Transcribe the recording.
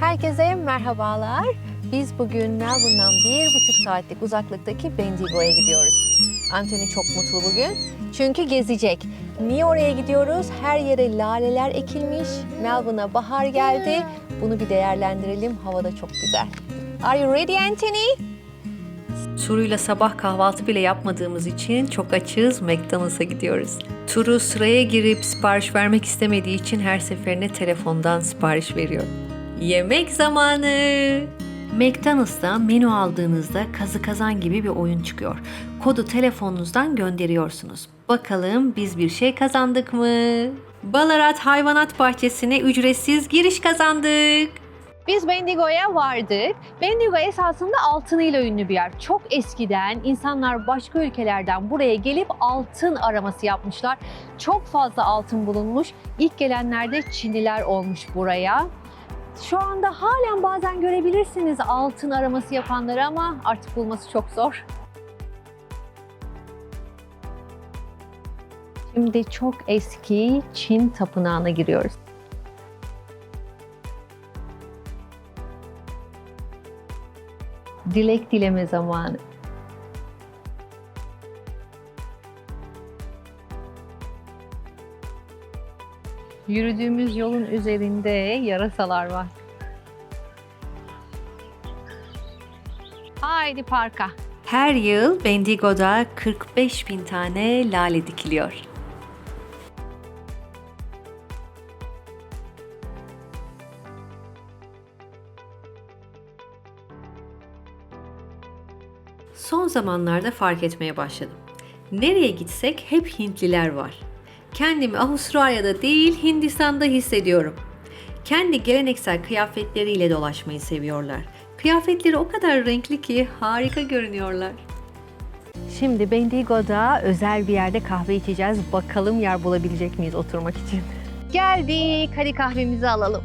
Herkese merhabalar. Biz bugün Melbourne'dan bir buçuk saatlik uzaklıktaki Bendigo'ya gidiyoruz. Anthony çok mutlu bugün. Çünkü gezecek. Niye oraya gidiyoruz? Her yere laleler ekilmiş. Melbourne'a bahar geldi. Bunu bir değerlendirelim. Hava da çok güzel. Are you ready Anthony? Turuyla sabah kahvaltı bile yapmadığımız için çok açız McDonald's'a gidiyoruz. Turu sıraya girip sipariş vermek istemediği için her seferinde telefondan sipariş veriyor. Yemek zamanı! McDonald's'ta menü aldığınızda kazı kazan gibi bir oyun çıkıyor. Kodu telefonunuzdan gönderiyorsunuz. Bakalım biz bir şey kazandık mı? Balarat Hayvanat Bahçesi'ne ücretsiz giriş kazandık. Biz Bendigo'ya vardık. Bendigo esasında altınıyla ünlü bir yer. Çok eskiden insanlar başka ülkelerden buraya gelip altın araması yapmışlar. Çok fazla altın bulunmuş. İlk gelenlerde Çinliler olmuş buraya. Şu anda halen bazen görebilirsiniz altın araması yapanları ama artık bulması çok zor. Şimdi çok eski Çin tapınağına giriyoruz. Dilek dileme zamanı. Yürüdüğümüz yolun üzerinde yarasalar var. Haydi parka. Her yıl Bendigo'da 45 bin tane lale dikiliyor. Son zamanlarda fark etmeye başladım. Nereye gitsek hep Hintliler var. Kendimi Avustralya'da değil Hindistan'da hissediyorum. Kendi geleneksel kıyafetleriyle dolaşmayı seviyorlar. Kıyafetleri o kadar renkli ki harika görünüyorlar. Şimdi Bendigo'da özel bir yerde kahve içeceğiz. Bakalım yer bulabilecek miyiz oturmak için. Geldik. Hadi kahvemizi alalım.